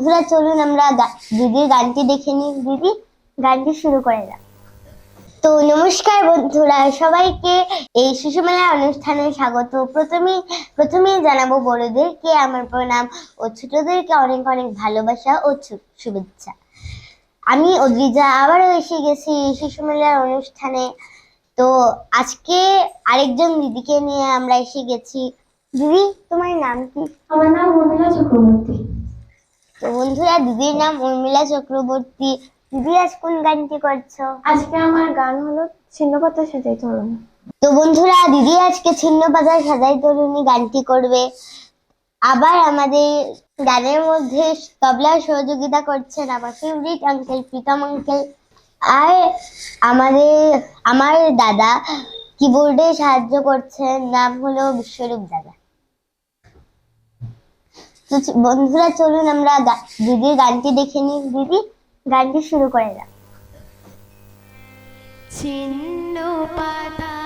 বন্ধুরা, চলুন আমরা দিদির গানটি দেখে নিই। দিদি, গানটি শুরু করে দাও। তো নমস্কার বন্ধুরা, সবাইকে এই শিশু মেলা অনুষ্ঠানে স্বাগত। প্রথমেই প্রথমেই জানাব বড়দেরকে আমার প্রণাম ও ছোটদেরকে অনেক অনেক ভালোবাসা ও শুভেচ্ছা। আমি অদ্রিজা, আবারও এসে গেছি শিশু মেলার অনুষ্ঠানে। তো আজকে আরেকজন দিদিকে নিয়ে আমরা এসে গেছি। দিদি, তোমার নাম কি? আমার নাম মমিলা চক্রবর্তী। তো বন্ধুরা দিদির নাম উর্মিলা চক্রবর্তী। দিদি আজ কোন গানটি করছ? আজকে আমার গান হলো ছিন্নপাতা সাজাই চলনা তো বন্ধুরা দিদি আজকে ছিন্ন বাজার সাজাই তরুণী গানটি করবে। আবার আমাদের গানের মধ্যে তবলার সহযোগিতা করছেন আমার ফেভারিট আঙ্কেল প্রীতম আঙ্কেল আর আমাদের আমার দাদা কিবোর্ডে সাহায্য করছেন নাম হলো বিশ্বরূপ দাদা। বন্ধুরা চলুন আমরা দিদির গানটি দেখে নিই। দিদি গানটি শুরু করে দাও। ছিন্ন পাতার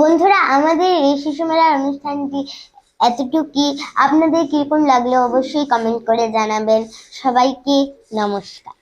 বন্ধুরা, আমাদের এই শিশু মেলার অনুষ্ঠানটি এতটুকুই। আপনাদের কীরকম লাগল অবশ্যই কমেন্ট করে জানাবেন। সবাইকে নমস্কার।